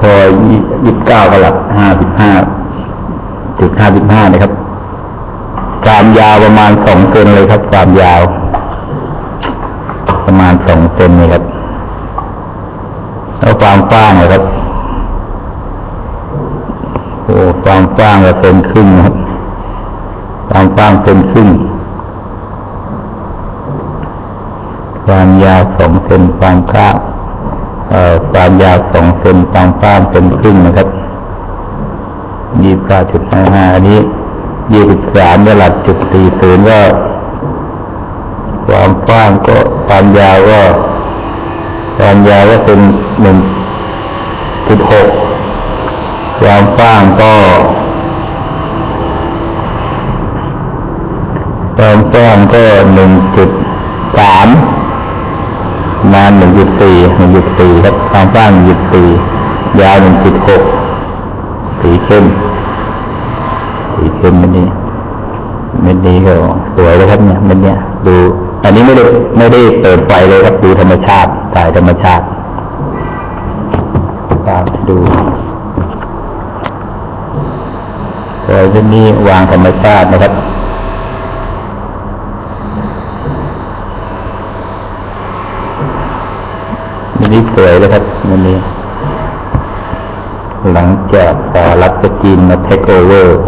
พอยี่สิบเก้ากลัดห้าสิบห้าจุดห้าสิบห้านะครับ ความยาวประมาณสองเซนเลยครับ ความยาว ประมาณสองเซนเลยครับ แล้วความกว้างเลยครับ โอ้ความกว้างก็เซนครึ่งครับ ความกว้างเซนครึ่งความยาวสองเซนความกว้าง ความยาวสองเซนความกว้างเซนครึ่งนะครับยี่สิบเก้าจุดห้าห้าอันนี้ยี่สิบสามระดับจุดสี่ศูนย์ก็ความกว้างก็ความยาวก็ความยาวก็เป็นหนึ่งจุดหกความกว้างก็ความกว้างก็หนึ่งจุดสาม ประมาณหนึ่งจุดสี่หนึ่งจุดสี่ครับความกว้างหนึ่งจุดสี่ยาวหนึ่งจุดหกสีเข้มสีเข้มม็ดนี้เม็ดนี้ก็สวยเลยครับเนี่ยเม็ดเนี้ยดูอันนี้ไม่ได้ไม่ได้เปิดไฟเลยครับดูธรรมชาติถ่ายธรรมชาติตามดูสวยเม็ดนี้วางธรรมชาตินะครับ มันนี้สวยเลยครับมันนี้ หลังจากสหรัฐจีนมาเทคโอเวอร์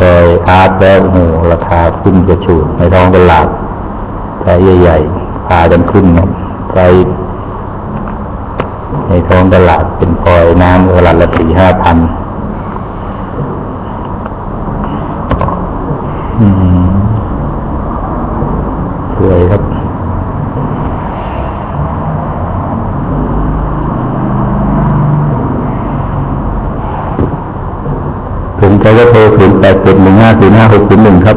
โดยอาร์ตแล้วโอ้โหราคาขึ้นกระฉูดในท้องตลาดไซส์ใหญ่ๆพากันขึ้นนะไซส์ในท้องตลาดเป็นพลอยน้ำตลาดละสี่ห้าพันอืมสวยครับ สน ใจก็โทรศูนย์แปดเจ็ดหนึ่งห้าศูนย์ห้าหกศูนย์หนึ่งครับ